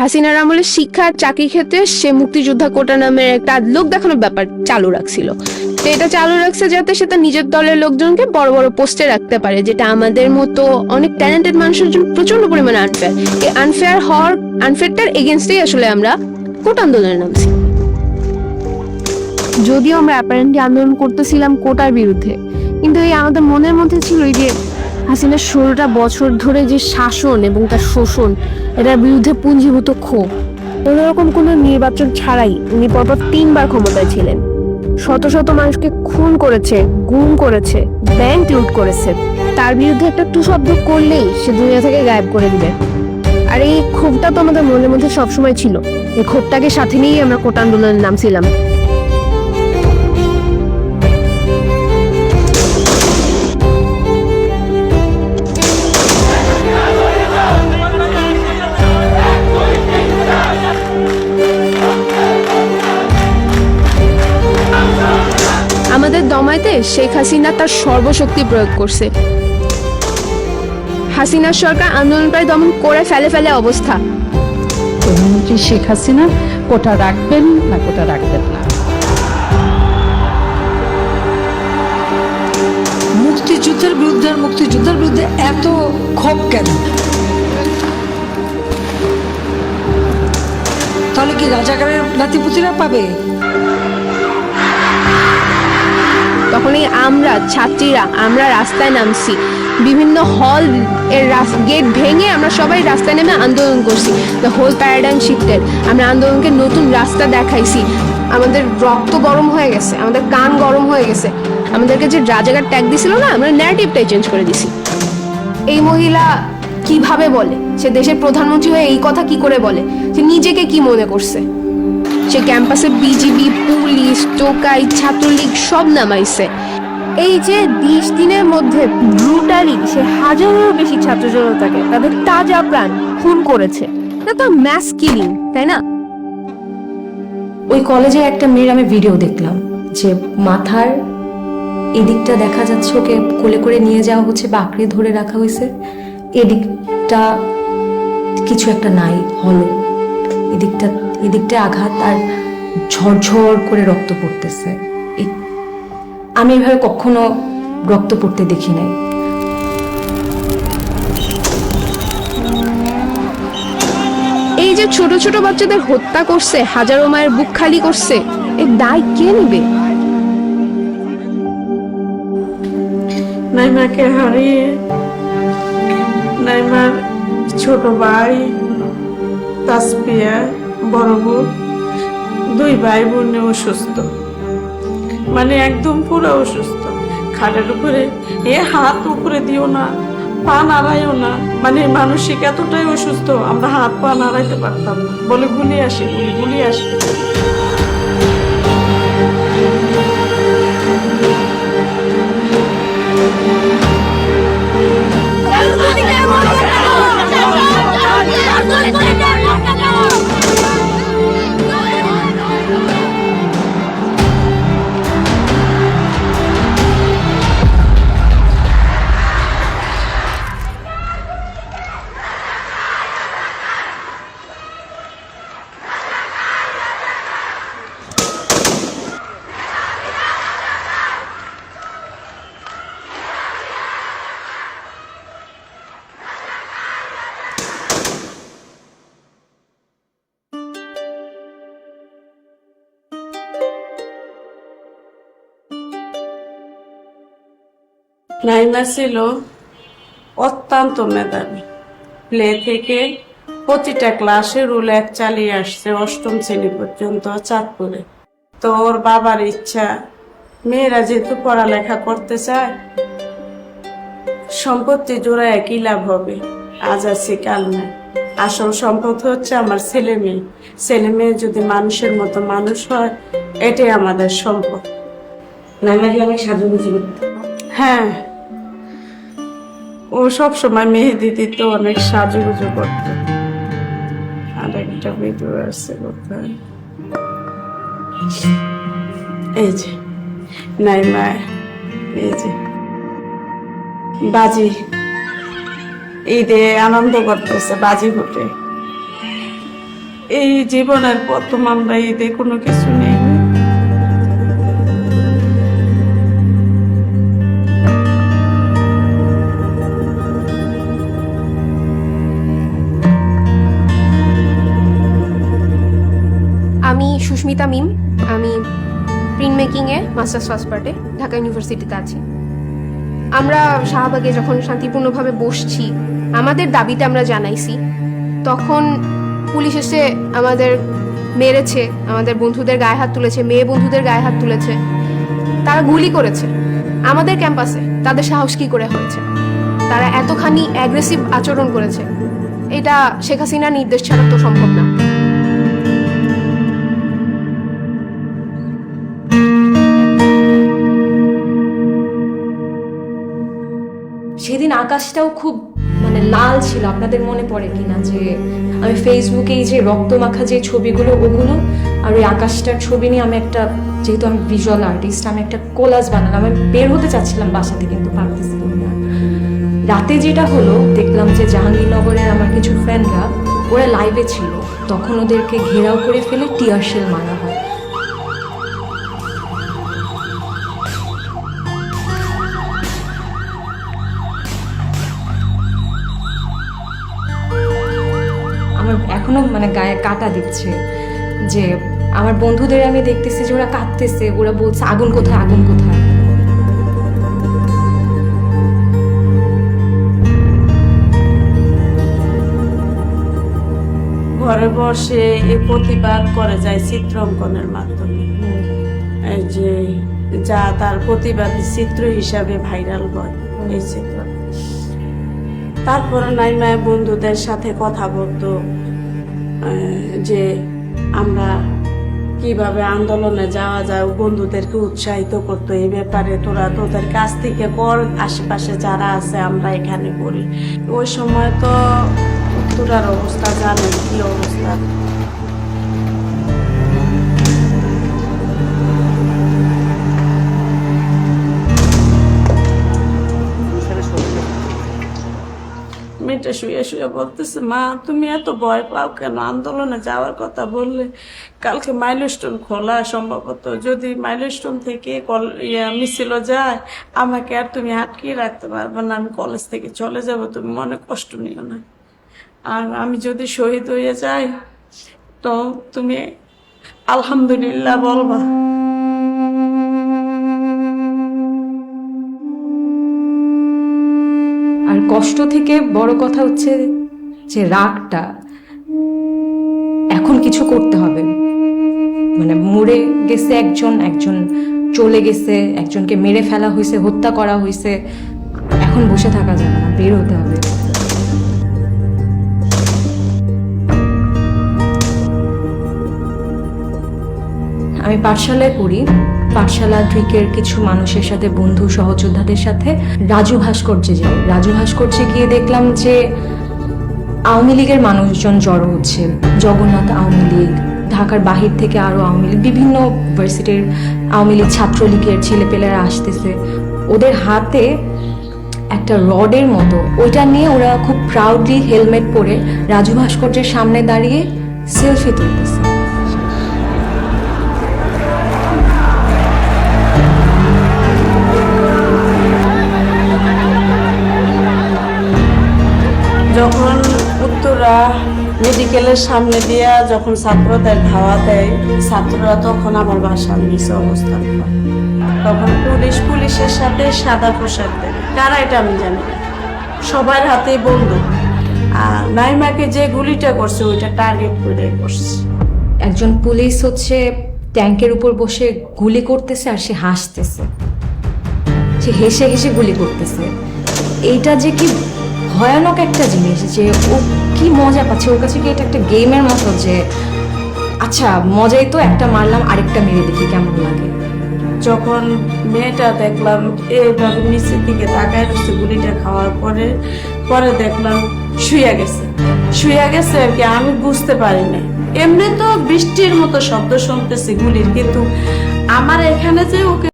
হাসিনার আমলে শিক্ষা, চাকরি ক্ষেত্রে সে মুক্তিযোদ্ধা কোটা নামের একটা লোক দেখানোর ব্যাপার চালু রাখছিল। তো এটা চালু রাখছে যাতে সে তার নিজের দলের লোকজনকে বড় বড় পোস্টে রাখতে পারে, যেটা আমাদের মতো অনেক ট্যালেন্টেড মানুষের জন্য প্রচণ্ড পরিমাণে আনফেয়ার এই আনফেয়ার হওয়ার আনফেয়ারটার এগেনস্টেই আসলে আমরা কোট আন্দোলনে নামছি। যদিও আমরা অ্যাপারেন্টলি আন্দোলন করতেছিলাম কোটার বিরুদ্ধে, কিন্তু এই আমাদের মনের মধ্যে ছিল যে হাসিনার ষোলোটা বছর ধরে যে শাসন এবং তার শোষণ, এটার বিরুদ্ধে পুঞ্জীভূত ক্ষোভ, কোনোরকম কোনো নির্বাচন ছাড়াই উনি পরপর তিনবার ক্ষমতায় ছিলেন। শত শত মানুষকে খুন করেছে, গুম করেছে, ব্যাংক লুট করেছে। তার বিরুদ্ধে একটা টু শব্দ করলেই সে দুনিয়া থেকে গায়েব করে দিবে। আর এই ক্ষোভটা তো আমাদের মনের মধ্যে সবসময় ছিল। এই ক্ষোভটাকে সাথে নিয়েই আমরা কোটা আন্দোলনের নামছিলাম আমাদের শেখ হাসিনা তার সর্বশক্তি প্রয়োগ করছে। হাসিনার সরকার আন্দোলনটাই দমন করে ফেলে ফেলে অবস্থা। প্রধানমন্ত্রী শেখ হাসিনা কোটা রাখবেন না কোটা রাখবেন না? মুক্তিযুদ্ধের বিরুদ্ধে আর মুক্তিযুদ্ধের বিরুদ্ধে এত ক্ষোভ কেন? তাহলে কি রাজাকারের নাতিপুতিরা পাবে? তখনই আমরা, ছাত্রীরা, আমরা রাস্তায় নামছি। বিভিন্ন হল এর গেট ভেঙে আমরা সবাই রাস্তায় নেমে আন্দোলন করছি। দ্য হোল প্যারাডাইম শিফটেড আমরা আন্দোলনকে নতুন রাস্তা দেখাইছি। আমাদের রক্ত গরম হয়ে গেছে, আমাদের কান গরম হয়ে গেছে। আমাদেরকে যে রাজাকার ট্যাগ দিছিল না, আমরা ন্যারেটিভটাই চেঞ্জ করে দিছি। এই মহিলা কীভাবে বলে? সে দেশের প্রধানমন্ত্রী হয়ে এই কথা কি করে বলে? সে নিজেকে কি মনে করছে? সে ক্যাম্পাসে বিজিবি, পুলিশ, টোকাই, ছাত্রলীগ সব নামাইছে। এই যে বিশ দিনের মধ্যে ব্রুটালি সে হাজারেরও বেশি ছাত্র জনতাকে তাদের তাজা প্রাণ খুন করেছে। এটা তো ম্যাস কিলিং তাই না? ওই কলেজের একটা মেয়ের আমি ভিডিও দেখলাম, যে মাথার এদিকটা দেখা যাচ্ছে ওকে কোলে করে নিয়ে যাওয়া হচ্ছে বা আঁকড়ে ধরে রাখা হয়েছে। এদিকটা কিছু একটা নাই, হলো। এদিকটা এদিকটা আঘাত আর ঝরঝর করে রক্ত পড়তেছে। আমি এভাবে কখনো রক্ত পড়তে দেখি নাই। এই যে ছোট ছোট বাচ্চাদের হত্যা করছে হাজারো মায়ের বুক খালি করছে এর দায় কে নেবে? নাইমাকে হারিয়ে নাইমার ছোট ভাই তাসপিয়া বড় বোন দুই ভাই বোনে অসুস্থ। মানে একদম পুরো অসুস্থ। খাটের উপরে এ হাত উপরে দিও না, পা নাড়াইও না। মানে মানসিক এতটাই অসুস্থ, আমরা হাত পা নাড়াইতে পারতাম না। বলে গুলি আসি, গুলি গুলি আসে। নাইমা ছিল অত্যন্ত মেধাবী। প্লে থেকে প্রতিটা ক্লাসে রুল এক চালিয়ে আসছে অষ্টম শ্রেণি পর্যন্ত চাঁদপুরে। তো ওর বাবার ইচ্ছা মেয়েরা যেহেতু পড়ালেখা করতে চায় সম্পত্তি জোড়া একই লাভ হবে? আজ আছে কাল নাই। আসল সম্পদ হচ্ছে আমার ছেলে মেয়ে। ছেলে মেয়ে যদি মানুষের মতো মানুষ হয় এটাই আমাদের সম্পদ। নাইমাকে অনেক করতে হ্যাঁ। ও সব সময় মেহেদি দিত, অনেক সাজুগুজু করত। আর একটা ভিডিও আছে কোথায়? এই যে, নাইমা, এই যে, বাজি। ঈদে আনন্দ করতেছে বাজি ফুটে। এই জীবনের প্রথম আমরা ঈদে কোনো কিছু নেই সুস্মিতা মিম আমি প্রিন্ট মেকিংয়ে মাস্টার্স ফার্স্ট পার্টে ঢাকা ইউনিভার্সিটিতে আছি। আমরা শাহবাগে যখন শান্তিপূর্ণভাবে বসছি, আমাদের দাবিটা আমরা জানাইছি, তখন পুলিশ এসে আমাদের মেরেছে, আমাদের বন্ধুদের গায়ে হাত তুলেছে, মেয়ে বন্ধুদের গায়ে হাত তুলেছে, তারা গুলি করেছে। আমাদের ক্যাম্পাসে তাদের সাহস কি করে হয়েছে? তারা এতখানি অ্যাগ্রেসিভ আচরণ করেছে। এটা শেখ হাসিনার নির্দেশ ছাড়া তো সম্ভব না। সেদিন আকাশটাও খুব মানে লাল ছিল, আপনাদের মনে পড়ে কিনা যে আমি ফেসবুকে এই যে রক্তমাখা যে ছবিগুলো, ওগুলো আর ওই আকাশটার ছবি নিয়ে আমি একটা, যেহেতু আমি ভিজুয়াল আর্টিস্ট আমি একটা কোলাজ বানালাম। আমি বের হতে চাচ্ছিলাম বাসাতে কিন্তু পারতেছিলাম না। রাতে যেটা হলো, দেখলাম যে জাহাঙ্গীরনগরের আমার কিছু ফ্রেন্ডরা ওরা লাইভে ছিল। তখন ওদেরকে ঘেরাও করে ফেলে টিয়ার শেল মারা হয়। এখনও মানে গায়ে কাটা দিচ্ছে যে আমার বন্ধুদের আমি দেখতেছি যে ওরা কাঁদতেছে ওরা বলছে আগুন কোথায় আগুন কোথায়? ঘরে বসে এই প্রতিবাদ করে যায় চিত্রাঙ্কনের মাধ্যমে। যে যা তার প্রতিবাদী চিত্র হিসাবে ভাইরাল হয় এই চিত্র। তারপরে নাইমায় বন্ধুদের সাথে কথা বলতো। যে আমরা কীভাবে আন্দোলনে যাওয়া যায় বন্ধুদেরকে উৎসাহিত করতো এই ব্যাপারে। তোরা তোদের কাছ থেকে পর আশেপাশে যারা আছে আমরা এখানে করি। ওই সময় তো তোরার অবস্থা জানেন কি অবস্থা। মেয়েটা শুয়ে শুয়ে বলতেছে, মা, তুমি এত ভয় পাও কেন? আন্দোলনে যাওয়ার কথা বললে কালকে মাইলস্টোন খোলা সম্ভবত। যদি মাইলস্টোন থেকে কল মিছিল যায়, আমাকে আর তুমি আটকিয়ে রাখতে পারবে না। আমি কলেজ থেকে চলে যাব, তুমি মনে কষ্ট নিও না। আর আমি যদি শহীদ হয়ে যাই, তো তুমি আলহামদুলিল্লাহ বলবা। আর কষ্ট থেকে বড় কথা হচ্ছে যে রাগটা এখন কিছু করতে হবে। মানে মরে গেছে একজন একজন চলে গেছে, একজনকে মেরে ফেলা হয়েছে, হত্যা করা হয়েছে। এখন বসে থাকা যাবে না, বের হতে হবে। আমি পাঠশালায় পড়ি। পাঠশালা ট্রিকের কিছু মানুষের সাথে, বন্ধু, সহযোদ্ধাদের সাথে রাজু ভাস্কর্যে যাই। রাজু ভাস্কর্যে গিয়ে দেখলাম যে আওয়ামী লীগের মানুষজন জড়ো হচ্ছে। জগন্নাথ আওয়ামী লীগ, ঢাকার বাহির থেকে আরও আওয়ামী লীগ, বিভিন্ন ভার্সিটির আওয়ামী লীগ ছাত্রলীগের ছেলেপেলেরা আসতেছে। ওদের হাতে একটা রডের মতো। ওইটা নিয়ে ওরা খুব প্রাউডলি হেলমেট পরে রাজু ভাস্কর্যের সামনে দাঁড়িয়ে সেলফি তুলতেছে। উত্তরা মেডিকেলের সামনে দিয়া যখন ছাত্রদের ধাওয়া দেয়, ছাত্ররা তখন আমার বাসার নিচে অবস্থান করে। তখন পুলিশ পুলিশের সাথে সাদা পোশাক দেয়। কারা এটা আমি জানি। সবার হাতে বন্দুক। আর নাইমাকে যে গুলিটা করছে, ওইটা টার্গেট করে করছে। একজন পুলিশ হচ্ছে ট্যাঙ্কের উপর বসে গুলি করতেছে আর সে হাসতেছে। সে হেসে হেসে গুলি করতেছে। এইটা যে কি ভয়ানক একটা জিনিস যে ও কি মজা পাচ্ছে? ওর কাছে কি এটা একটা গেমের মতো যে আচ্ছা মজাই তো একটা মারলাম, আরেকটা মেরে দেখি কেমন লাগে। যখন মেয়েটা দেখলাম এইভাবে নিচের দিকে তাকায় রয়েছে গুলিটা খাওয়ার পরে পরে দেখলাম শুয়ে গেছে। শুয়ে গেছে আর কি, আমি বুঝতে পারি নাই। এমনি তো বৃষ্টির মতো শব্দ শুনতেছি গুলির, কিন্তু আমার এখানে যে ওকে